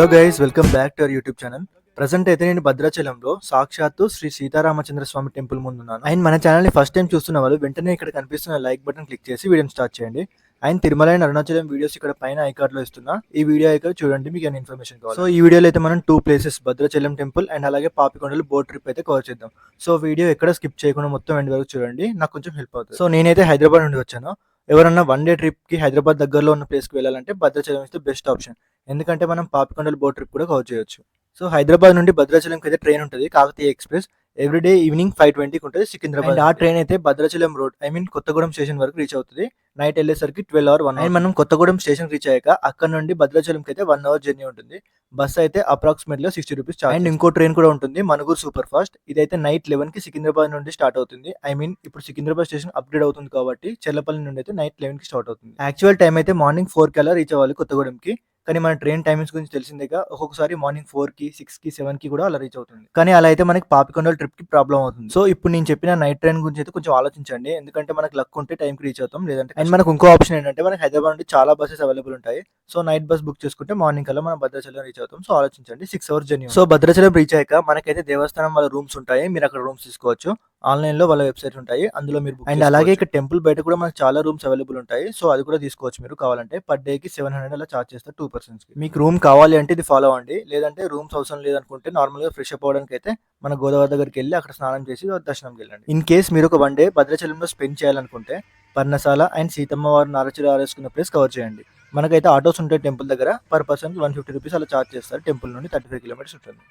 Hello guys welcome back to our YouTube channel present అయితే నేను భద్రాచలంలో సాక్షాత్తు శ్రీ సీతారామచంద్ర స్వామి టెంపుల్ ముందున్నాను అండ్ మన ఛానల్ని ఫస్ట్ టైం చూస్తున్న వాళ్ళు వెంటనే ఇక్కడ కనిపిస్తున్న లైక్ బటన్ క్లిక్ చేసి వీడియోని స్టార్ట్ చేయండి. And Tirumala and Arunachalam videos ఇక్కడ పైన ఐకార్డ్లో ఇస్తున్నా. ఈ వీడియో ఐకార్డ్ చూడండి మీకు ఇన్ఫర్మేషన్ కావాలి? సో ఈ వీడియోలో అయితే మనం two places Bhadrachalam temple and అలాగే పాపికొండలు బోట్ ట్రిప్ అయితే కవర్ చేద్దాం. సో వీడియో ఎక్కడ స్కిప్ చేయకుండా మొత్తం ఎండ్ వరకు చూడండి. నాకు కొంచెం హెల్ప్ అవుతుంది. సో నేనైతే హైదరాబాద్ నుండి వచ్చాను. ఎవరన్నా వన్ డే ట్రిప్కి హైదరాబాద్ దగ్గరలో ఉన్న ప్లేస్కి వెళ్ళాలంటే భద్రాచలం ఇస్తే బెస్ట్ ఆప్షన్ ఎందుకంటే మనం పాపికొండలు బోట్ ట్రిప్ కూడా కవర్ చేయొచ్చు. సో హైదరాబాద్ నుండి భద్రాచలంకి అయితే ట్రైన్ ఉంటుంది Kakatiya express everyday evening five ట్వంటీకి ఉంటుంది సికింద్రాబాద్ ఆ ట్రైన్ అయితే Bhadrachalam road I mean Kothagudem station వరకు రీచ్ అవుతుంది. నైట్ వెళ్ళేసరికి ట్వెల్వ్ అవర్ వన్ అండ్ మనం కొత్తగూడెం స్టేషన్ రీచ్ అయ్యాక అక్కడ నుండి భద్రాచలంకి అయితే వన్ అవర్ జర్నీ ఉంటుంది. బస్ అయితే అప్రాక్సిమేట్లీ సిక్స్టీ రూపీస్ అండ్ ఇంకో ట్రైన్ కూడా ఉంటుంది మనుగూరు సూపర్ ఫాస్ట్ ఇదైతే నైట్ లెవెన్కి సికింద్రాబాద్ నుండి స్టార్ట్ అవుతుంది. ఐ మీన్ ఇప్పుడు సికింద్రాబాద్ స్టేషన్ అప్గ్రేడ్ అవుతుంది కాబట్టి చెల్లపల్లి నుండి అయితే నైట్ లెవెన్కి స్టార్ట్ అవుతుంది. యాక్చువల్ టైం అయితే మార్నింగ్ ఫోర్కి అలా రీచ్ అవ్వాలి కొత్తగూడెంకి. కానీ మన ట్రైన్ టైమింగ్స్ గురించి తెలిసిందేగా ఒక్కొక్కసారి మార్నింగ్ ఫోర్కి సిక్స్కి సెవెన్కి కూడా అలా రీచ్ అవుతుంది. కానీ అలా అయితే మనకి పాపికొండల ట్రిప్కి ప్రాబ్లం అవుతుంది. సో ఇప్పుడు నేను చెప్పిన నైట్ ట్రైన్ గురించి అయితే కొంచెం ఆలోచించండి. ఎందుకంటే మనకి లక్ ఉంటే టైం కి రీచ్ అవుతాం. లేదంటే అండ్ మనకు ఇంకో ఆప్షన్ ఏంటంటే మనకి హైదరాబాద్ నుండి చాలా బస్సెస్ అవైలబుల్ ఉంటాయి. సో నైట్ బస్ బుక్ చేసుకుంటే మార్నింగ్ కల్లా మనం భద్రాచలం రీచ్ అవుతాం. సో ఆలోచించండి. Six hours journey so Bhadrachalam reach అయ్యాక మనకైతే దేవస్థానం వాళ్ళ రూమ్స్ ఉంటాయి. మీరు అక్కడ రూమ్స్ తీసుకోవచ్చు. ఆన్లైన్లో వాళ్ళ వెబ్సైట్ ఉంటాయి. అందులో మీరు అండ్ అలాగే ఇక్కడ టెంపుల్ బయట కూడా మనకు చాలా రూమ్స్ అవైలబుల్ ఉంటాయి. సో అది కూడా తీసుకోవచ్చు మీరు కావాలంటే. పర్ డే కి సెవెన్ హండ్రెడ్ అలా చార్జ్ చేస్తారు టూ పర్సన్స్ మీకు రూమ్ కావాలి అంటే ఇది ఫాలో అవ్వండి. లేదంటే రూమ్స్ అవసరం లేదనుకుంటే నార్మల్గా ఫ్రెష్ అప్ అవ్వడానికి అయితే మన గోదావరి దగ్గరికి వెళ్ళి అక్కడ స్నానం చేసి దర్శనంకి వెళ్ళండి. ఇన్ కేస్ మీరు ఒక వన్ డే భద్రాచలంలో స్పెండ్ చేయాలనుకుంటే పర్ణశాల అండ్ సీతమ్మ వారు నారచులు ఆరేసుకున్న ప్లేస్ కవర్ చేయండి. మనకైతే ఆటోస్ ఉంటాయి టెంపుల్ దగ్గర. Per person one fifty rupees అలా చార్జ్ చేస్తారు. టెంపుల్ నుండి థర్టీ ఫైవ్ కిలోమీటర్స్ ఉంటుంది.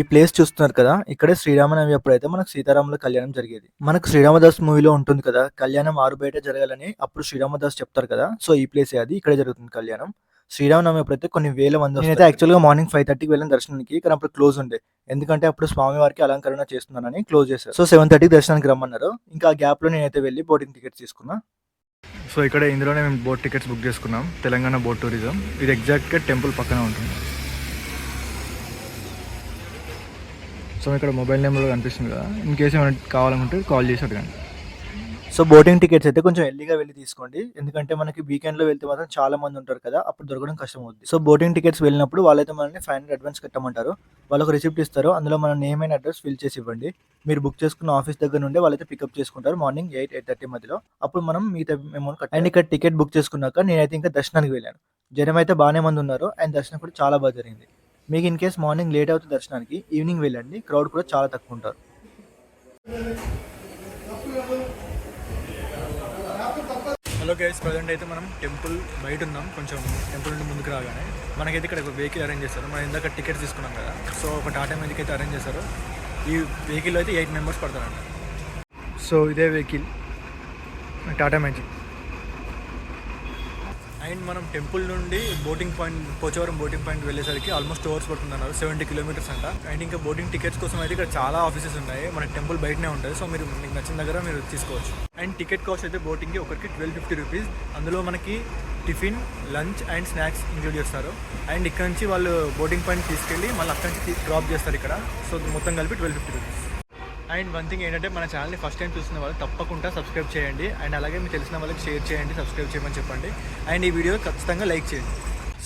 ఈ ప్లేస్ చూస్తున్నారు కదా ఇక్కడే శ్రీరామనవమి అప్పుడైతే మనకు సీతారాముల కళ్యాణం జరిగేది. మనకు శ్రీరామదాస్ మూవీలో ఉంటుంది కదా కళ్యాణం ఆరు బయట జరగాలని అప్పుడు శ్రీరామదాస్ చెప్తారు కదా సో ఈ ప్లేస్ అది ఇక్కడే జరుగుతుంది కళ్యాణం. శ్రీరామనవమి అప్పుడైతే కొన్ని వేల మంది నేనైతే యాక్చువల్గా మార్నింగ్ ఫైవ్ థర్టీకి వెళ్ళిన దర్శనానికి కానీ అప్పుడు క్లోజ్ ఉండే. ఎందుకంటే అప్పుడు స్వామి వారికి అలంకరణ చేస్తున్నానని క్లోజ్ చేశారు. సో సెవెన్ థర్టీకి దర్శనానికి రమ్మన్నారు. ఇంకా ఆ గ్యాప్లో నేనైతే వెళ్ళి బోటింగ్ టికెట్స్ తీసుకున్నా. సో ఇక్కడ ఇందులోనే మేము బోట్ టికెట్స్ బుక్ చేసుకున్నాం. తెలంగాణ బోట్ టూరిజం ఇది ఎగ్జాక్ట్గా టెంపుల్ పక్కన ఉంటుంది. సో ఇక్కడ మొబైల్ నెంబర్ కనిపిస్తుంది కదా. ఇన్ కేసు ఏమైనా కావాలనుకుంటే కాల్ చేసి అడగండి. సో బోటింగ్ టికెట్స్ అయితే కొంచెం ఎర్లీగా వెళ్ళి తీసుకోండి. ఎందుకంటే మనకి వీకెండ్లో వెళ్తే మాత్రం చాలా మంది ఉంటారు కదా అప్పుడు దొరకడం కష్టం అవుతుంది సో బోటింగ్ టికెట్స్ వెళ్ళినప్పుడు వాళ్ళైతే మనల్ని ఫైవ్ హండ్రెడ్ అడ్వాన్స్ కట్టమంటారు. వాళ్ళకి రిసిప్ట్ ఇస్తారు. అందులో మన నేమ్ అండ్ అడ్రస్ ఫిల్ చేసి ఇవ్వండి. మీరు బుక్ చేసుకున్న ఆఫీస్ దగ్గర నుండి వాళ్ళైతే పికప్ చేసుకుంటారు మార్నింగ్ ఎయిట్ ఎయిట్ థర్టీ మధ్యలో. అప్పుడు మనం మిగతా అమౌంట్ కట్టాలి. అండ్ ఇక్కడ టికెట్ బుక్ చేసుకున్నాక నేనైతే ఇంకా దర్శనానికి వెళ్ళాను. జనం అయితే బాగానే మంది ఉన్నారు. అండ్ దర్శనం కూడా చాలా బాగా జరిగింది. మీకు ఇన్ కేస్ మార్నింగ్ లేట్ అవుతుంది దర్శనానికి ఈవినింగ్ వెళ్ళండి. క్రౌడ్ కూడా చాలా తక్కువ ఉంటారు. హలో గైస్ ప్రజెంట్ అయితే మనం టెంపుల్ బయట ఉన్నాం. కొంచెం టెంపుల్ నుండి ముందుకు రాగానే మనకైతే ఇక్కడ ఒక వెహికల్ అరేంజ్ చేస్తారు. మనం ఇందాక టికెట్స్ తీసుకున్నాం కదా. సో ఒక టాటా మ్యాజిక్ అయితే అరేంజ్ చేశారు. ఈ వెహికల్ అయితే ఎయిట్ మెంబర్స్ పడతారంట. సో ఇదే వెహికల్ టాటా మ్యాజిక్ అండ్ మనం టెంపుల్ నుండి boating point Pochavaram boating point వెళ్ళేసరికి ఆల్మోస్ట్ టూ అవర్స్ పడుతుంది సెవెంటీ కిలోమీటర్స్ అంట. అండ్ ఇంకా బోటింగ్ టికెట్స్ కోసం అయితే ఇక్కడ చాలా ఆఫీసెస్ ఉన్నాయి. మన టెంపుల్ బయటనే ఉంటుంది. సో మీరు మీకు నచ్చిన దగ్గర మీరు తీసుకోవచ్చు. అండ్ టికెట్ కాస్ట్ అయితే బోటింగ్కి ఒకరికి ట్వెల్వ్ ఫిఫ్టీ రూపీస్. అందులో మనకి tiffin lunch and snacks include చేస్తారు. అండ్ ఇక్కడ నుంచి వాళ్ళు బోటింగ్ పాయింట్ తీసుకెళ్ళి మళ్ళీ అక్కడి నుంచి డ్రాప్ చేస్తారు ఇక్కడ. సో మొత్తం కలిపి twelve fifty rupees. And one thing ఏంటంటే మన ఛానల్ని ఫస్ట్ టైం చూస్తున్న వాళ్ళు తప్పకుండా సబ్స్క్రైబ్ చేయండి. అండ్ అలాగే మీకు తెలిసిన వాళ్ళకి షేర్ చేయండి సబ్స్క్రైబ్ చేయమని చెప్పండి. అండ్ ఈ వీడియో ఖచ్చితంగా లైక్ చేయండి.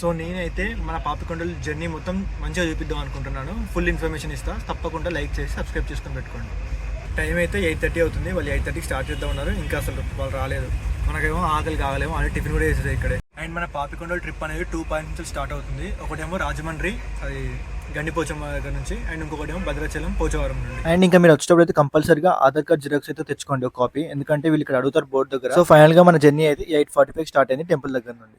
సో నేనైతే మన పాపికొండల జర్నీ మొత్తం మంచిగా చూపిద్దాం అనుకుంటున్నాను. ఫుల్ ఇన్ఫర్మేషన్ ఇస్తా. తప్పకుండా లైక్ చేసి సబ్స్క్రైబ్ చేసుకొని పెట్టుకోండి. టైం అయితే ఎయిట్ థర్టీ అవుతుంది. వాళ్ళు ఎయిట్ థర్టీకి స్టార్ట్ చేద్దాం ఉన్నారు ఇంకా అసలు వాళ్ళు రాలేదు. మనకేమో ఆకలి కాగలేమో అదే టిఫిన్ కూడా చేసేది ఇక్కడే. అండ్ మన పాపికొండల ట్రిప్ అనేది టూ పాయింట్ నుంచి స్టార్ట్ అవుతుంది. ఒకటేమో రాజమండ్రి అది గండిపోచమ్మ దగ్గర నుంచి అండ్ ఇంకొకటి ఏమో భద్రాచలం పోచవరం నుండి. అండ్ ఇంకా మీరు వచ్చేటప్పుడు అయితే కంపల్సరీగా ఆధార్ కార్డ్ జిరాక్స్ అయితే తెచ్చుకోండి ఒక కాపీ. ఎందుకంటే వీళ్ళు ఇక్కడ అడుగుతారు బోర్డు దగ్గర. సో ఫైనల్గా మన జర్నీ అయితే ఎయిట్ ఫార్టీ ఫైవ్ స్టార్ట్ అయింది టెంపుల్ దగ్గర నుండి.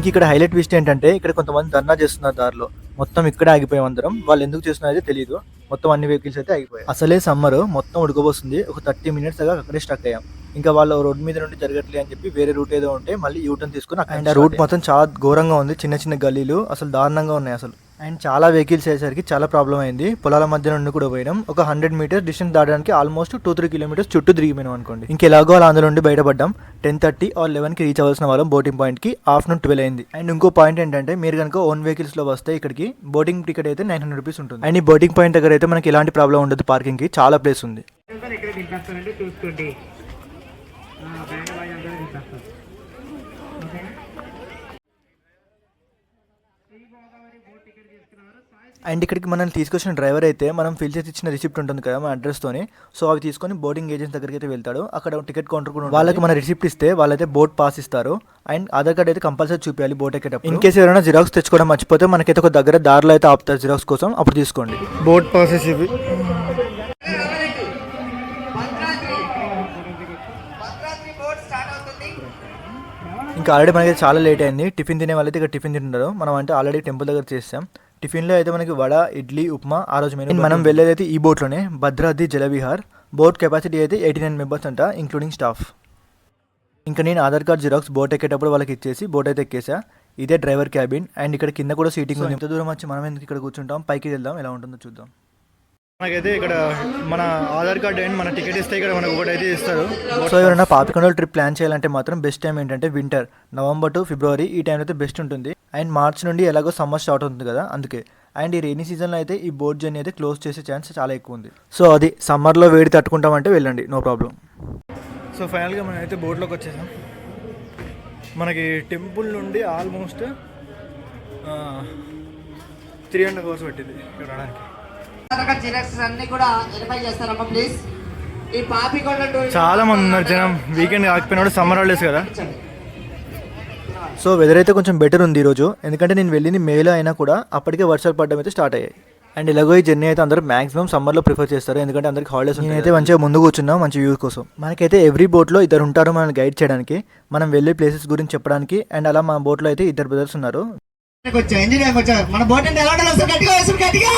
ఇంక ఇక్కడ హైలైట్ విస్ట్ ఏంటంటే ఇక్కడ కొంతమంది ధర్నా చేస్తున్నారు దారిలో. మొత్తం ఇక్కడే ఆగిపోయాం అందరం. వాళ్ళు ఎందుకు చేస్తున్నారో అయితే తెలియదు మొత్తం అన్ని వెహికల్స్ అయితే ఆగిపోయాయి. అసలే సమ్మర్ మొత్తం ఉడకబోస్తుంది. ఒక థర్టీ మినిట్స్ దాకా అక్కడే స్టక్ అయ్యాం. ఇంకా వాళ్ళు రోడ్ మీద నుండి జరగట్లే అని చెప్పి వేరే రూట్ ఏదో ఉంటే మళ్ళీ యూటర్న్ తీసుకుని అండ్ ఆ రూట్ మొత్తం చాలా ఘోరంగా ఉంది. చిన్న చిన్న గలీలు అసలు దారుణంగా ఉన్నాయి అసలు. అండ్ చాలా వెహికల్స్ అయ్యేసరికి చాలా ప్రాబ్లం అయింది. పొలాల మధ్య నుండి కూడా పోయినాం. ఒక హండ్రెడ్ మీటర్స్ డిస్టెన్స్ దాటడానికి ఆల్మోస్ట్ టూ త్రీ కిలోమీటర్స్ చుట్టూ తిరిగిపోయినాం అనుకోండి. ఇంకెలాగో అలా అందులో నుండి బయటపడ్డాం. టెన్ థర్టీ ఆర్ లెవెన్కి రీచ్ అవ్వాల్సిన వాళ్ళం బోటింగ్ పాయింట్కి ఆఫ్టర్నూన్ ట్వెల్వ్ అయింది. అండ్ ఇంకో పాయింట్ ఏంటంటే మీరు కనుక ఓన్ వెహికల్స్లో వస్తే ఇక్కడికి బోటింగ్ టికెట్ అయితే నైన్ హండ్రెడ్ రూపీస్ ఉంటుంది. అండ్ ఈ బోటింగ్ పాయింట్ దగ్గర అయితే మనకి ఎలాంటి ప్రాబ్లం ఉండదు పార్కింగ్కి చాలా ప్లేస్ ఉంది సార్ ఇక్కడ దింపేస్తానండి చూసుకోండి ఆ, బయట బాగా అందరూ దింపేస్తారు ఓకేనా శ్రీ గోదావరి బోట్ టికెట్ తీసుకున్నారు సాయి అండ్ ఇక్కడికి మనల్ని తీసుకొచ్చిన డ్రైవర్ అయితే మనం ఫిల్ చేసి ఇచ్చిన రిసిప్ట్ ఉంటుంది కదా మన అడ్రస్తోని సో అవి తీసుకొని బోర్డింగ్ ఏజెంట్ దగ్గరికి అయితే వెళ్తాడు. అక్కడ టికెట్ కౌంటర్ కూడా ఉంటుంది. వాళ్ళకి మన రిసిప్ట్ ఇస్తే వాళ్ళైతే బోట్ పాస్ ఇస్తారు. అండ్ ఆధార్ కార్డ్ అయితే కంపల్సరీ చూపించాలి బోట్ ఎక్కేటప్పుడు. ఇన్ కేసు ఎవరైనా జిరాక్స్ తెచ్చుకోవడం మర్చిపోతే మనకైతే ఒక దగ్గర దారిలో అయితే ఆపుతారు జిరాక్స్ కోసం. అప్పుడు తీసుకోండి. బోట్ పాసెస్ ఇవి. ఇంకా ఆల్రెడీ మనకి చాలా లేట్ అయింది. టిఫిన్ తినే వాళ్ళైతే ఇక్కడ టిఫిన్ తింటారు మనం అంటే ఆల్రెడీ టెంపుల్ దగ్గర చేసాం. టిఫిన్లో అయితే మనకి వడ ఇడ్లీ ఉప్మా ఆ రోజు మెనూ మనం వెళ్ళేది అయితే ఈ బోట్లోనే భద్రాద్రి జలవిహార్. బోట్ కెపాసిటీ అయితే ఎయిటీ నైన్ మెంబర్స్ అంట ఇంక్లూడింగ్ స్టాఫ్ ఇంకా నేను ఆధార్ కార్డ్ జిరాక్స్ బోట్ ఎక్కేటప్పుడు వాళ్ళకి ఇచ్చేసి బోట్ అయితే ఎక్కేసా. ఇదే డ్రైవర్ క్యాబిన్ అండ్ ఇక్కడ కింద కూడా సీటింగ్ ఉంది. ఎంత దూరం వచ్చి మనం ఎందుకు ఇక్కడ కూర్చుంటాం? పైకి వెళ్దాం. ఎలా ఉంటుందో చూద్దాం. మనకైతే ఇక్కడ మన ఆధార్ కార్డ్ అండ్ మన టికెట్ ఇస్తే ఇక్కడ మనకు ఒకటి అయితే ఇస్తారు. సో ఎవరైనా పాపికొండలు ట్రిప్ ప్లాన్ చేయాలంటే మాత్రం బెస్ట్ టైం ఏంటంటే వింటర్. నవంబర్ టు ఫిబ్రవరి ఈ టైంలో అయితే బెస్ట్ ఉంటుంది. అండ్ మార్చ్ నుండి ఎలాగో సమ్మర్ స్టార్ట్ అవుతుంది కదా అందుకే. అండ్ ఈ రైనీ సీజన్లో అయితే ఈ బోట్ జర్నీ అయితే క్లోజ్ చేసే ఛాన్స్ చాలా ఎక్కువ ఉంది. సో అది సమ్మర్లో వేడి తట్టుకుంటామంటే వెళ్ళండి నో ప్రాబ్లం సో ఫైనల్గా మనం అయితే బోట్లోకి వచ్చేసాం. మనకి టెంపుల్ నుండి ఆల్మోస్ట్ త్రీ హండ్రెడ్ అవర్స్ పట్టింది ఇక్కడ రావడానికి. జిరాక్స్ అన్ని కూడా వెరిఫై చేస్తారమ్మా ప్లీజ్ ఈ పాపికొండ టూరిజం చాలా మంది ఉన్నారు జనం. వీకెండ్ కాకపోయినా సమ్మర్ హాలిడేస్ కదా. సో వెదర్ అయితే కొంచెం బెటర్ ఉంది ఈరోజు. ఎందుకంటే నేను వెళ్ళింది మేలో అయినా కూడా అప్పటికే వర్షాలు పడడం అయితే స్టార్ట్ అయ్యాయి. అండ్ ఇలాగో ఈ జర్నీ అయితే అందరూ మాక్సిమం సమ్మర్లో ప్రిఫర్ చేస్తారు. ఎందుకంటే అందరికి హాలిడేస్ నేనైతే మంచిగా ముందు కూర్చున్నాం మంచి వ్యూ కోసం. మనకైతే ఎవ్రీ బోట్లో ఇద్దరు ఉంటారు మనల్ని గైడ్ చేయడానికి. మనం వెళ్ళే ప్లేసెస్ గురించి చెప్పడానికి. అండ్ అలా మన బోట్లో అయితే ఇద్దరు బ్రదర్స్ ఉన్నారు. వచ్చా. ఇంజనీర్ వచ్చా? మన బోట్ అంటే ఎలా ఉండాలి గట్టిగా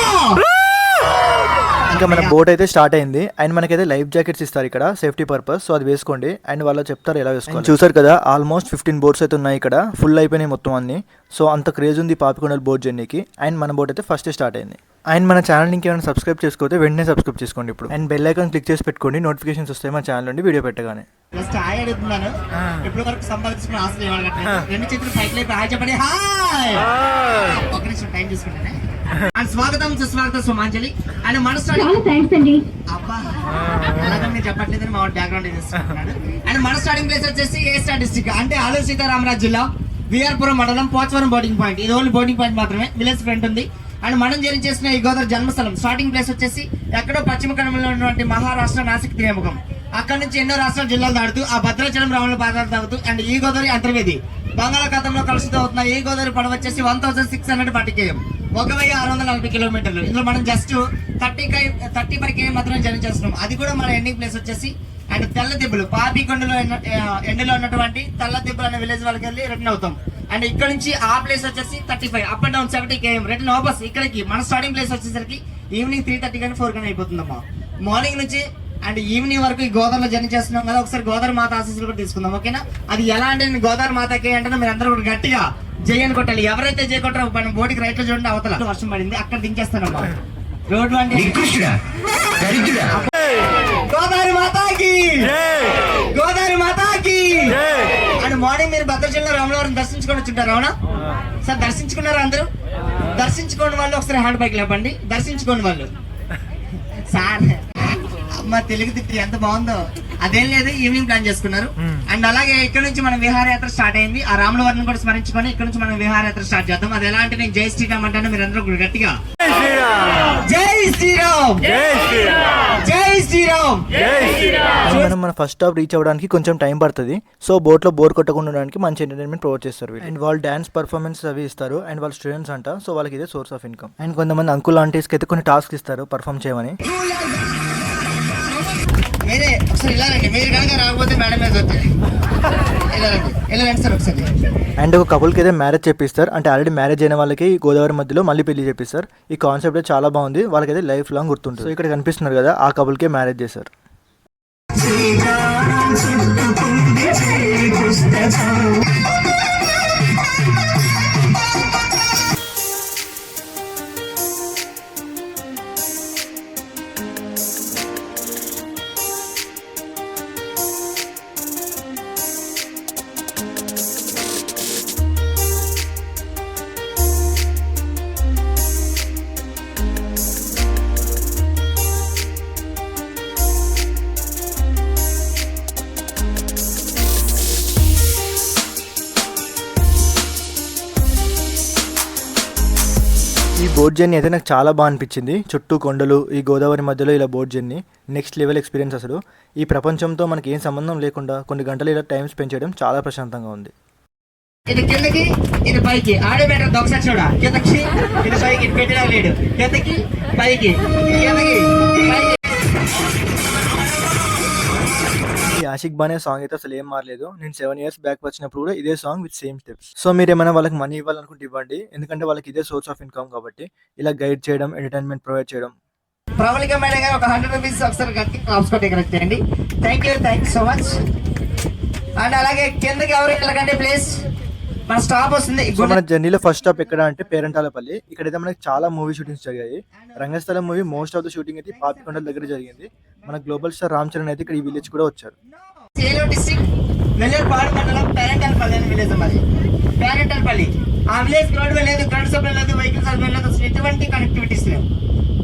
ఇంకా మన బోట్ అయితే స్టార్ట్ అయింది. అండ్ మనకైతే లైఫ్ జాకెట్స్ ఇస్తారు ఇక్కడ సేఫ్టీ పర్పస్ సో అది వేసుకోండి. అండ్ వాళ్ళు చెప్తారు ఎలా వేసుకోవాలి. చూసారు కదా ఆల్మోస్ట్ ఫిఫ్టీన్ బోట్స్ అయితే ఉన్నాయి ఇక్కడ. ఫుల్ అయిపోయినాయి మొత్తం అన్ని. సో అంత క్రేజ్ ఉంది పాపికొండల బోట్ జర్నీకి అండ్ మన బోట్ అయితే ఫస్ట్ స్టార్ట్ అయింది. అండ్ మన ఛానల్ ఇంకేమైనా సబ్స్క్రైబ్ చేసుకోతే వెంటనే సబ్స్క్రైబ్ చేసుకోండి ఇప్పుడు. అండ్ బెల్ ఐకాన్ క్లిక్ చేసి పెట్టుకోండి. నోటిఫికేషన్స్ వస్తాయి మన ఛానల్ నుండి వీడియో పెట్టగానే. జస్ట్ హాయ్ అడుగుతున్నాను. ఇప్పుడు వరకు సంపాదించుకున్న ఆశలు ఇవ్వాలి రెండు చేతులు పైకి లేపి హాయ్ చెప్పండి. హాయ్ ఒక నిమిషం టైం స్వాగతం సుస్వాగతం సుమాంజలి. అండ్ మన స్టార్ట్ చాలా థ్యాంక్స్ అండి. అబ్బా అలాగే మీరు చెప్పట్లేదని మా బ్యాక్గ్రౌండ్ అండ్ మన స్టార్టింగ్ ప్లేస్ వచ్చేసి ఏ స్టార్ డిస్ట్రిక్ట్ అంటే ఆలూరు సీతారామరాజు జిల్లా విఆర్పురం మండలం పోచవరం బోటింగ్ పాయింట్ ఇది ఓన్లీ బోటింగ్ పాయింట్ మాత్రమే విలేజ్ ఫ్రంట్ ఉంది. అండ్ మనం జరి చేసిన ఈ గోదావరి జన్మస్థలం స్టార్టింగ్ ప్లేస్ వచ్చేసి ఎక్కడో పశ్చిమ కనుమలో ఉన్నటువంటి మహారాష్ట్ర నాసిక్ త్రిముఖం అక్కడ నుంచి ఎన్నో రాష్ట్రాల జిల్లాలు దాడుతూ ఆ భద్రాచలం రావణ పాదాలు తాగుతూ అండ్ ఈ గోదావరి అంతర్వేది. బంగాళాఖాతంలో కలుషితం అవుతున్న ఈ గోదావరి పడవ వచ్చేసి వన్ థౌసండ్ సిక్స్ హండ్రెడ్ పట్టికేయం ఒక వెయ్యి ఆరు వందల నలభై కిలోమీటర్లు. ఇందులో మనం జస్ట్ థర్టీ కై థర్టీ ఫైవ్ కేఎం మాత్రం జర్నీ చేస్తున్నాం. అది కూడా మన ఎండింగ్ ప్లేస్ వచ్చేసి అండ్ తెల్ల దిబ్బలు. పాపికొండలో ఎండలో ఉన్నటువంటి తెల్ల దిబ్బలు అనే విలేజ్ వాళ్ళకి వెళ్ళి రిటర్న్ అవుతాం. అండ్ ఇక్కడ నుంచి ఆ ప్లేస్ వచ్చేసి thirty five up and down seventy KM return వాపస్ ఇక్కడికి. మన స్టార్టింగ్ ప్లేస్ వచ్చేసరికి ఈవినింగ్ త్రీ థర్టీ కానీ ఫోర్ కానీ అయిపోతుందమ్మా. మార్నింగ్ నుంచి అండ్ ఈవినింగ్ వరకు ఈ గోదావరిలో జర్నీ చేస్తున్నాం కదా ఒకసారి గోదావరి మాత ఆశీస్సులు కూడా తీసుకుందాం ఓకేనా? అది ఎలా అంటే నేను గోదావరి మాతకి అంటే మీరు అందరూ కూడా గట్టిగా జై అని కొట్టాలి. ఎవరైతే జై కొట్టారో మన బోటికి రైట్లో చూడండి అవతల. వర్షం పడింది అక్కడ దించేస్తానమ్మా రోడ్డు అంటే గోదావరి మాతాకి. గోదావరి మాతాకి. అండ్ మార్నింగ్ మీరు భద్రాచలంలో రామలవారిని దర్శించుకొని వచ్చుంటారు అవునా? సార్ దర్శించుకున్నారా అందరూ? దర్శించుకోండి వాళ్ళు ఒకసారి హ్యాండ్ బైక్ లేపండి దర్శించుకోండి వాళ్ళు. సార్. అమ్మ తెలుగు తిట్టి ఎంత బాగుందో. అదేం లేదు ఈవినింగ్ ప్లాన్ చేసుకున్నారు. అండ్ అలాగే ఇక్కడ నుంచి మన విహారయాత్ర స్టార్ట్ అయింది. ఆ రాములవారిని కూడా స్మరించుకొని ఇక్కడ నుంచి మనం విహారయాత్ర స్టార్ట్ చేద్దాం. అది ఎలా అంటే నేను జై శ్రీరామ్ అంటాను మీరు అందరూ కూడా గట్టిగా. జై శ్రీరామ్. జై శ్రీరామ్. మనం మన ఫస్ట్ స్టాప్ రీచ్ అవ్వడానికి కొంచెం టైం పడుతుంది. సో బోట్లో బోర్ కొట్టకుండా ఉండడానికి మంచి ఎంటర్టైన్మెంట్ ప్రొవైడ్ చేస్తారు వీళ్ళు. అండ్ వాళ్ళు డాన్స్ పర్ఫార్మెన్స్ అవి ఇస్తారు. అండ్ వాళ్ళ స్టూడెంట్స్ అంట. సో వాళ్ళకి ఇదే సోర్స్ ఆఫ్ ఇన్కమ్ అండ్ కొంతమంది అంకుల్ ఆంటీస్కి అయితే కొన్ని టాస్క్ ఇస్తారు పర్ఫామ్ చేయమని. మీరే ఒకసారి ఇలా రండి మీరు కనుక రాకపోతే మేడం మీద వస్తుంది ఇలా రండి ఇలా రండి సార్ ఒకసారి. అండ్ ఒక కపుల్కి అయితే మ్యారేజ్ చెప్పిస్తారు. అంటే ఆల్రెడీ మ్యారేజ్ అయిన వాళ్ళకి ఈ గోదావరి మధ్యలో మళ్ళీ పెళ్ళి చెప్పిస్తారు ఈ కాన్సెప్ట్ అయితే చాలా బాగుంది. వాళ్ళకైతే లైఫ్ లాంగ్ గుర్తుంటుంది. సో ఇక్కడ కనిపిస్తున్నారు కదా ఆ కపుల్కే మ్యారేజ్ చేశారు. బోట్ జర్నీ అయితే నాకు చాలా బాగా అనిపించింది. చుట్టూ కొండలు ఈ గోదావరి మధ్యలో ఇలా boat journey next level experience అసలు. ఈ ప్రపంచంతో మనకి ఏం సంబంధం లేకుండా కొన్ని గంటలు ఇలా టైం స్పెండ్ చేయడం చాలా ప్రశాంతంగా ఉంది. ఇది కిందకి ఇది పైకి. ఆడే బెటర్ ఒకసారి చూడ. కిందకి ఇది పైకి. పెట్టినా లేడు. కిందకి పైకి. కిందకి పైకి. ఆషిక్ బానే సాంగ్ అయితే అసలు ఏం మారలేదు. నేను సెవెన్ ఇయర్స్ బ్యాక్ వచ్చినప్పుడు కూడా ఇదే song with same steps so మీరు ఏమైనా వాళ్ళకి మనీ ఇవ్వాలనుకుంటే ఇవ్వండి. ఎందుకంటే వాళ్ళకి ఇదే సోర్స్ ఆఫ్ ఇన్కమ్ కాబట్టి ఇలా గైడ్ చేయడం ఎంటర్టైన్మెంట్ ప్రొవైడ్ చేయడం. ప్రవళిక మేడం గారు ఒక హండ్రెడ్ రూపీస్ ఒకసారి కట్టి క్లాప్స్ కొట్టి కరెక్ట్ చేయండి thank you thank you so much and అలాగే కిందకి ఎవరు వెళ్ళకండి ప్లీజ్ మన స్టాప్ వస్తుంది. సో మన జర్నీలో ఫస్ట్ స్టాప్ ఎక్కడ అంటే పేరంటాలపల్లి. ఇక్కడైతే మనకి చాలా మూవీ షూటింగ్స్ జరిగాయి. Rangasthalam movie most of the shooting అయితే పాపికొండల దగ్గర జరిగింది. మన గ్లోబల్ స్టార్ రామ్ చరణ్ అయితే ఇక్కడ ఈ విలేజ్ కూడా వచ్చారు. ఏలూరు డిస్ట్రిక్ట్ వెల్లూరుపాడు మండలం పేరెంటల్పల్లి అనే విలేజ్ మరి పేరెంటల్పల్లి. ఆ విలేజ్ రోడ్ వెళ్ళలేదు కరెంట్ సప్లై లేదు వెహికల్ సప్లై లేదు అసలు ఎటువంటి కనెక్టివిటీస్ లేవు.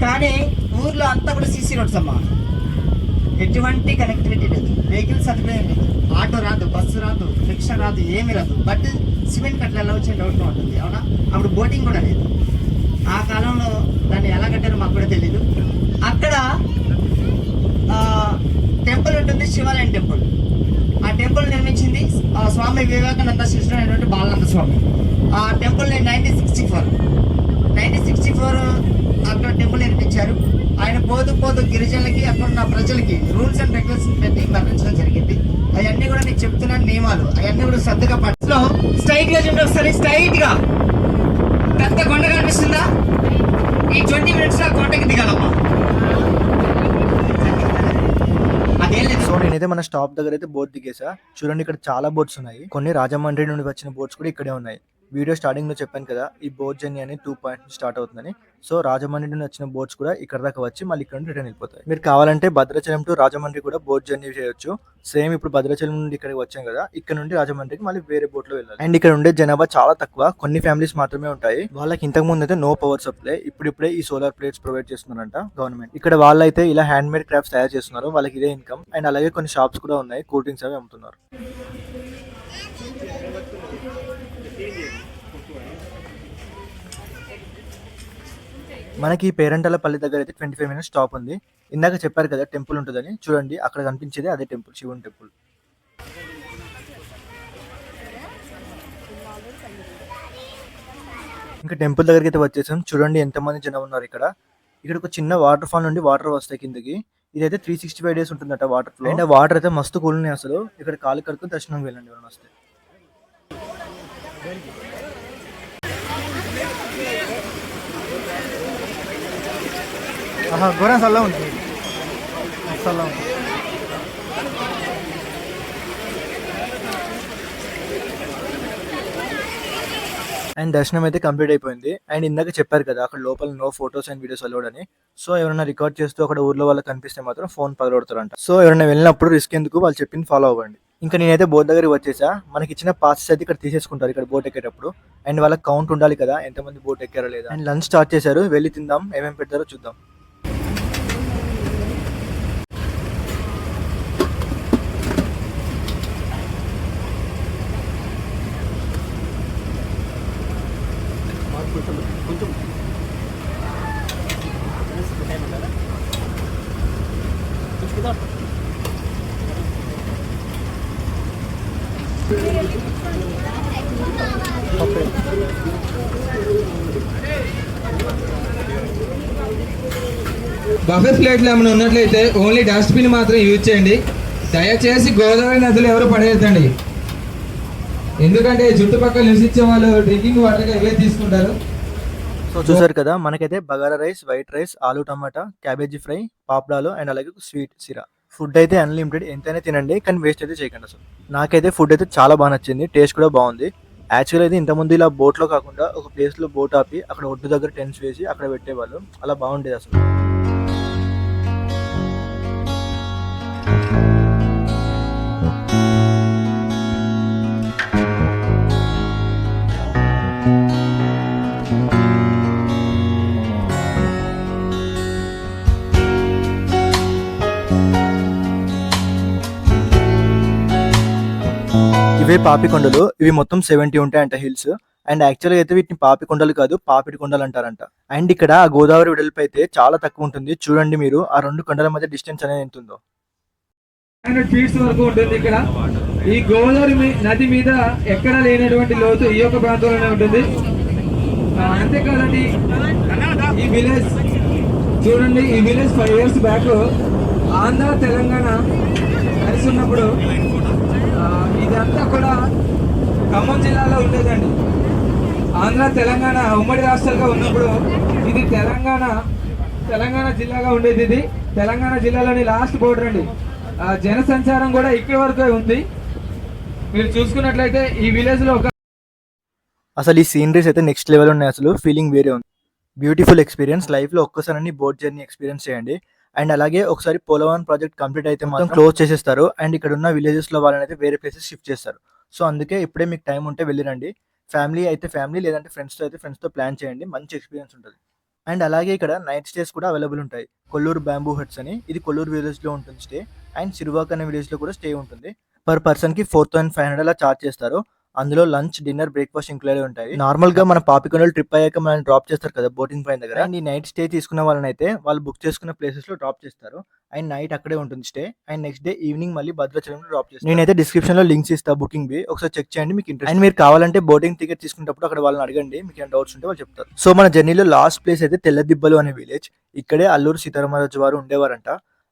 కానీ ఊర్లో అంతా కూడా సీసీ రోడ్స్ అమ్మా. ఎటువంటి కనెక్టివిటీ లేదు. వెహికల్ సదుపాయం లేదు. ఆటో రాదు బస్సు రాదు రిక్షా రాదు ఏమీ రాదు. బట్ సిమెంట్ కట్ల ఎలా వచ్చే డౌట్ ఉంటుంది అవునా? అప్పుడు బోటింగ్ కూడా లేదు. ఆ కాలంలో దాన్ని ఎలా కట్టారో మాకు కూడా తెలియదు అక్కడ టెంపుల్ ఉంటుంది శివాలయం టెంపుల్ ఆ టెంపుల్ నిర్మించింది ఆ స్వామి వివేకానంద శిష్యుడైనటువంటి అయినటువంటి బాలనంద స్వామి. ఆ temple nineteen sixty four nineteen sixty four అక్కడ టెంపుల్ నిర్మించారు. ఆయన పోతూ పోతూ గిరిజనులకి అక్కడ ఉన్న ప్రజలకి రూల్స్ అండ్ రెగ్యులేషన్ పెట్టి మరణించడం జరిగింది. అవన్నీ కూడా నీకు చెప్తున్న నియమాలు. అవన్నీ కూడా శ్రద్ధగా పట్ల స్ట్రైట్గా చూడండి ఒకసారి స్ట్రైట్గా పెద్ద కొండ కనిపిస్తుందా? ఈ ట్వంటీ మినిట్స్ ఆ కొండకి దిగాలమ్మా. లేదు. సో నేనైతే మన స్టాప్ దగ్గర అయితే బోట్ దిగేసా. చూడండి ఇక్కడ చాలా బోట్స్ ఉన్నాయి. కొన్ని రాజమండ్రి నుండి వచ్చిన బోట్స్ కూడా ఇక్కడే ఉన్నాయి. వీడియో స్టార్టింగ్లో చెప్పాను కదా ఈ బోట్ జర్నీ అని టూ పాయింట్ స్టార్ట్ అవుతుందని. సో రాజమండ్రి నుండి వచ్చిన బోట్స్ కూడా ఇక్కడ దాకా వచ్చి మళ్ళీ ఇక్కడ నుండి రిటర్న్ వెళ్ళిపోతాయి. మీరు కావాలంటే భద్రాచలం టు రాజమండ్రి కూడా బోట్ జర్నీ చేయొచ్చు. సేమ్ ఇప్పుడు భద్రాచలం నుండి ఇక్కడికి వచ్చాం కదా ఇక్కడ నుండి రాజమండ్రికి మళ్ళీ వేరే బోట్లో వెళ్ళాలి. అండ్ ఇక్కడ ఉండే జనాభా చాలా తక్కువ కొన్ని ఫ్యామిలీస్ మాత్రమే ఉంటాయి. వాళ్ళకి ఇంతకు ముందు అయితే నో పవర్ సప్లై ఇప్పుడిప్పుడే ఈ సోలార్ ప్లేట్స్ ప్రొవైడ్ చేస్తున్నారంట గవర్నమెంట్. ఇక్కడ వాళ్ళైతే ఇలా హ్యాండ్ మేడ్ క్రాఫ్ట్స్ తయారు చేస్తున్నారు వాళ్ళకి ఇదే ఇన్కమ్. అండ్ అలాగే కొన్ని షాప్స్ కూడా ఉన్నాయి కూల్ డ్రింక్స్ అవి అమ్ముతున్నారు. మనకి పేరంటాల పల్లి దగ్గర అయితే ట్వంటీ ఫైవ్ మినిట్స్ స్టాప్ ఉంది. ఇందాక చెప్పారు కదా టెంపుల్ ఉంటుందని. చూడండి అక్కడ కనిపించేది అదే టెంపుల్ శివుని టెంపుల్ ఇంకా టెంపుల్ దగ్గరికి అయితే వచ్చేసాం. చూడండి ఎంతమంది జనం ఉన్నారు ఇక్కడ. ఇక్కడ ఒక చిన్న వాటర్ ఫాల్ నుండి వాటర్ వస్తాయి కిందకి. ఇదైతే త్రీ సిక్స్టీ ఫైవ్ డేస్ ఉంటుందట వాటర్ ఫ్లో అండ్ వాటర్ అయితే మస్తు కూల్ ఉన్నాయి అసలు. ఇక్కడ కాలు కడుకు దర్శనం వెళ్ళండి ఎవరైనా వస్తే. ఆహా ఘోరం చల్ల ఉంటుంది చల్ల ఉంటుంది అండ్ దర్శనం అయితే కంప్లీట్ అయిపోయింది. అండ్ ఇందాక చెప్పారు కదా అక్కడ లోపల no photos and videos allowed అని. సో ఎవరైనా రికార్డ్ చేస్తూ అక్కడ ఊర్లో వాళ్ళకి కనిపిస్తే మాత్రం ఫోన్ పగలగొడతారంట. సో ఎవరైనా వెళ్ళినప్పుడు రిస్క్ ఎందుకు? వాళ్ళు చెప్పింది ఫాలో అవ్వండి. ఇంకా నేనైతే బోట్ దగ్గరికి వచ్చేసా. మనకి ఇచ్చిన పాసెస్ అయితే ఇక్కడ తీసేసుకుంటారు ఇక్కడ బోట్ ఎక్కేటప్పుడు. అండ్ వాళ్ళకి కౌంట్ ఉండాలి కదా ఎంతమంది బోట్ ఎక్కారో లేదా. అండ్ లంచ్ స్టార్ట్ చేశారు. వెళ్ళి తిందాం. ఏమేమి పెడతారో చూద్దాం. బఫే ప్లేట్లు ఏమైనా ఉన్నట్లయితే ఓన్లీ డస్ట్బిన్ మాత్రం యూజ్ చేయండి. దయచేసి గోదావరి నదిలో ఎవరు పడేయద్దండి. ఎందుకంటే చుట్టుపక్కల నివసించే వాళ్ళు డ్రింకింగ్ వాటర్గా ఇవే తీసుకుంటారు. సో చూసారు కదా మనకైతే బగారా రైస్ వైట్ రైస్ ఆలు టమాటా క్యాబేజీ ఫ్రై పాప్డాలు అండ్ అలాగే స్వీట్ సిరా. ఫుడ్ అయితే అన్లిమిటెడ్ ఎంతైనా తినండి కానీ వేస్ట్ అయితే చేయకండి అసలు. నాకైతే ఫుడ్ అయితే చాలా బాగా నచ్చింది టేస్ట్ కూడా బాగుంది. యాక్చువల్ అయితే ఇంతకుముందు ఇలా బోట్లో కాకుండా ఒక ప్లేస్లో బోట్ ఆపి అక్కడ ఒడ్డు దగ్గర టెన్స్ వేసి అక్కడ పెట్టేవాళ్ళు. అలా బాగుండేది అసలు. ఇవే పాపికొండలు ఇవి మొత్తం సెవెంటీ ఉంటాయంట హిల్స్. అండ్ యాక్చువల్గా అయితే వీటిని పాపి కొండలు కాదు పాపిడి కొండలు అంటారంట. అండ్ ఇక్కడ ఆ గోదావరి వెడల్పు అయితే చాలా తక్కువ ఉంటుంది. చూడండి మీరు ఆ రెండు కొండల మధ్య డిస్టెన్స్ అనేది ఎంత ఉందో హండ్రెడ్ ఫీట్స్ వరకు ఉంటుంది ఇక్కడ. ఈ గోదావరి నది మీద ఎక్కడ లేనటువంటి లోతు ఈ యొక్క ప్రాంతంలోనే ఉంటుంది. అంతేకాదండి ఈ విలేజ్ చూడండి ఈ village five years back Andhra Telangana కలిసి ఉన్నప్పుడు ఇదంతా కూడా ఖమ్మం జిల్లాలో ఉండేదండి. ఆంధ్ర తెలంగాణ ఉమ్మడి రాష్ట్రాలుగా ఉన్నప్పుడు ఇది తెలంగాణ తెలంగాణ జిల్లాగా ఉండేది ఇది. తెలంగాణ జిల్లాలోని లాస్ట్ బోర్డర్ అండి. ఆ, జన సంచారం కూడా ఇక్కడి వరకే ఉంది. మీరు చూసుకున్నట్లయితే ఈ విలేజ్లో ఒక అసలు ఈ సీనరీస్ అయితే నెక్స్ట్ లెవెల్ ఉన్నాయి. అసలు ఫీలింగ్ వేరే ఉంది. బ్యూటిఫుల్ ఎక్స్పీరియన్స్ లైఫ్లో ఒక్కసారి బోట్ జర్నీ ఎక్స్పీరియన్స్ చేయండి. అండ్ అలాగే ఒకసారి పోలవరం ప్రాజెక్ట్ కంప్లీట్ అయితే మాత్రం క్లోజ్ చేసేస్తారు. అండ్ ఇక్కడ ఉన్న విలేజెస్లో వాళ్ళని అయితే వేరే ప్లేసెస్ షిఫ్ట్ చేస్తారు. సో అందుకే ఇప్పుడే మీకు టైం ఉంటే వెళ్ళిరండి. ఫ్యామిలీ అయితే ఫ్యామిలీ లేదంటే ఫ్రెండ్స్తో అయితే ఫ్రెండ్స్తో ప్లాన్ చేయండి. మంచి ఎక్స్పీరియన్స్ ఉంటుంది. అండ్ అలాగే ఇక్కడ నైట్ స్టేస్ కూడా అవైలబుల్ ఉంటాయి. కొల్లూరు బ్యాంబూ హట్స్ అని. ఇది కొల్లూరు విలేజ్లో ఉంటుంది స్టే అండ్ సిరువాక్ అనే విలేజ్లో కూడా స్టే ఉంటుంది. పర్ పర్సన్కి ఫోర్ థౌసండ్ ఫైవ్ హండ్రెడ్ అలా చార్జ్ చేస్తారు. అందులో లంచ్ డిన్నర్ బ్రేక్ఫాస్ట్ ఇంక్లూడ్ ఉంటాయి. నార్మల్గా మన పాపికొండలు ట్రిప్ అయ్యాక మనం డ్రాప్ చేస్తారు కదా బోటింగ్ పైన దగ్గర. అండ్ ఈ నైట్ స్టే తీసుకున్న వాళ్ళని అయితే వాళ్ళు బుక్ చేసుకున్న ప్లేసెస్లో డ్రాప్ చేస్తారు. అండ్ నైట్ అక్కడే ఉంటుంది stay. And next day evening మళ్ళీ భద్రాచలం డ్రాప్ చేస్తారు. నేనైతే డిస్క్రిప్షన్లో లింక్స్ ఇస్తా బుకింగ్ బి ఒకసారి చెక్ చేయండి మీకు ఇంట్రెస్ట్ అండ్ మీరు కావాలంటే బోటింగ్ టికెట్ తీసుకున్నప్పుడు అక్కడ వాళ్ళని అడగండి మీకు ఏమైనా డౌట్స్ ఉంటే వాళ్ళు చెప్తారు. సో మన జర్నీలో లాస్ట్ ప్లేస్ అయితే తెల్లదిబ్బలు అనే విలేజ్. ఇక్కడే అల్లూరు సీతారామరాజు వారు ఉండేవారంట.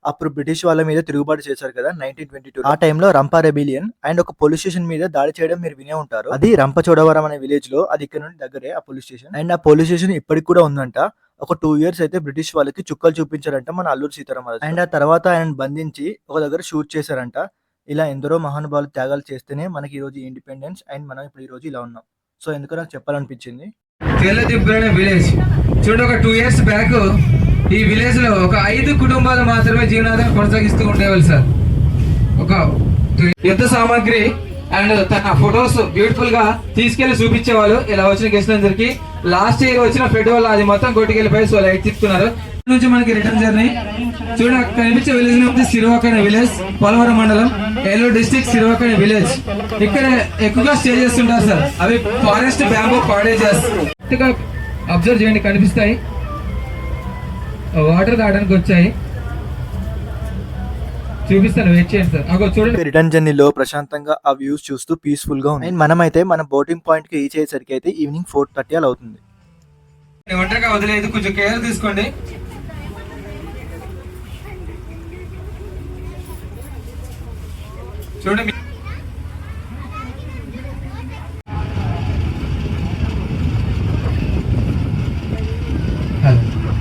అప్పుడు బ్రిటిష్ వాళ్ళ మీద తిరుగుబాటు చేశారు కదా నైన్టీన్ ట్వంటీ టూ ఆ టైంలో రంపా రెబిలియన్ అండ్ ఒక పోలీస్ స్టేషన్ మీద దాడి చేయడం మీరు వినే ఉంటారు. అది రంపచోడవరం అనే విలేజ్లో అది ఇక్కడ నుండి దగ్గరే ఆ పోలీస్ స్టేషన్ అండ్ ఆ పోలీస్ స్టేషన్ ఇప్పటికి కూడా ఉందంట. ఒక టూ ఇయర్స్ అయితే బ్రిటిష్ వాళ్ళకి చుక్కలు చూపించారంట మన అల్లూరు సీతారామరాజు అండ్ ఆ తర్వాత ఆయన బంధించి ఒక దగ్గర షూట్ చేశారంట. ఇలా ఎందరో మహానుభావులు త్యాగాలు చేస్తేనే మనకి ఈ రోజు ఇండిపెండెన్స్ అండ్ మనం ఇప్పుడు ఈ రోజు ఇలా ఉన్నాం. సో ఎందుకు నాకు చెప్పాలనిపించింది. విలేజ్ చూడండి ఒక టూ ఇయర్స్ బ్యాక్ ఈ విలేజ్లో ఒక ఐదు కుటుంబాలు మాత్రమే జీవనాధారం కొనసాగిస్తూ ఉండేవాళ్ళు సార్. ఒక యుద్ధ సామాగ్రి అండ్ తన ఫొటోస్ బ్యూటిఫుల్గా తీసుకెళ్ళి చూపించేవాళ్ళు. ఇలా వచ్చిన గెస్ట్లందరికి లాస్ట్ ఇయర్ వచ్చిన ఫెస్టివల్ అది మొత్తం కొట్టుకెళ్ళిపోయి సో లైట్ తిప్పుతున్నారు. నుంచి మనకి రిటర్న్ జర్నీ. చూడ కనిపించే విలేజ్ నుంచి సిరువాక అనే విలేజ్ పోలవరం మండలం ఏలూరు డిస్టిక్ సిరువాక అనే విలేజ్. ఇక్కడ ఎక్కువగా స్టే చేస్తుంటారు సార్. అవి ఫారెస్ట్ బ్యాంబో కాటేజెస్ అబ్జర్వ్ చేయండి కనిపిస్తాయి. వాటర్ తాగడానికి వచ్చాయి. చూపిస్తాను వెయిట్ చేయండి సార్. అగో చూడండి. రిటర్న్ జర్నీలో ప్రశాంతంగా ఆ వ్యూస్ చూస్తూ పీస్ఫుల్గా ఉంది. మనమైతే మన బోటింగ్ పాయింట్కి రీచ్ అయ్యేసరికి అయితే ఈవినింగ్ ఫోర్ థర్టీ అలా అవుతుంది. ఒంటరిగా వదిలేదు కొంచెం కేర్ తీసుకోండి. చూడండి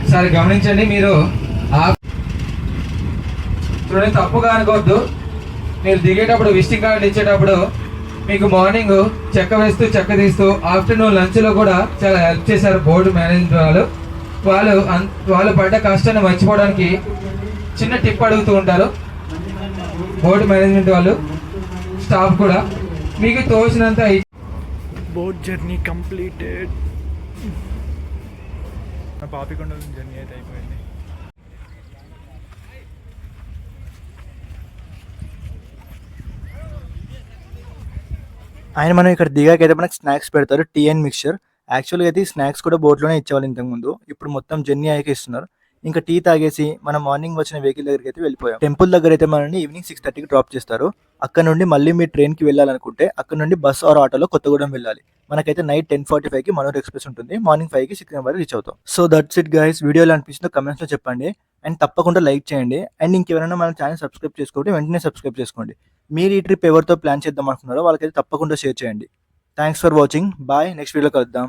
ఒకసారి గమనించండి మీరు చూడండి తప్పుగా అనుకోవద్దు. మీరు దిగేటప్పుడు విజిటింగ్ కార్డు ఇచ్చేటప్పుడు మీకు మార్నింగ్ చెక్క వేస్తూ చెక్క తీస్తూ ఆఫ్టర్నూన్ లంచ్లో కూడా చాలా హెల్ప్ చేశారు బోర్డు మేనేజ్మెంట్ వాళ్ళు. వాళ్ళు అన్- వాళ్ళు పడ్డ కష్టాన్ని మర్చిపోవడానికి చిన్న టిప్ అడుగుతూ ఉంటారు. బోర్డు మేనేజ్మెంట్ వాళ్ళు స్టాఫ్ కూడా. మీకు తోచినంత board journey completed. Papikonda journey అయితే అయిపోయింది. ఆయన మనం ఇక్కడ దిగాకైతే మనకి స్నాక్స్ పెడతారు టీ అండ్ మిక్చర్ యాక్చువల్గా అయితే స్నాక్స్ కూడా బోట్లోనే ఇచ్చేవాళ్ళు ఇంతకుముందు. ఇప్పుడు మొత్తం జర్నీ అయ్యాక ఇస్తున్నారు. ఇంకా టీ తాగేసి మనం మార్నింగ్ వచ్చిన వెహికల్ దగ్గరికి అయితే వెళ్ళిపోయాం. టెంపుల్ దగ్గర అయితే మనల్ని ఈవినింగ్ సిక్స్ థర్టీకి డ్రాప్ చేస్తారు. అక్కడ నుండి మళ్ళీ మీరు ట్రైన్కి వెళ్ళాలనుకుంటే అక్కడ నుండి బస్ ఆర్ ఆటోలో కొత్తగూడెం వెళ్ళాలి. మనకైతే నైట్ టెన్ ఫార్టీ ఫైవ్కి మనోర్ ఎక్స్ప్రెస్ ఉంటుంది. మార్నింగ్ ఫైవ్కి సిక్స్ వరకు రీచ్ అవుతాం. సో దట్స్ ఇట్ గైస్ వీడియోలో ఎలా అనిపించిందో కమెంట్స్లో చెప్పండి. అండ్ తప్పకుండా లైక్ చేయండి. అండ్ ఇంకెవరైనా మన ఛానల్ సబ్స్క్రైబ్ చేసుకోండి వెంటనే సబ్స్క్రైబ్ చేసుకోండి. మీరు ఈ ట్రిప్ ఎవరితో ప్లాన్ చేద్దాం అనుకున్నారో వాళ్ళకైతే తప్పకుండా షేర్ చేయండి. Thanks for watching. Bye. Next వీడియోలో కలుద్దాం.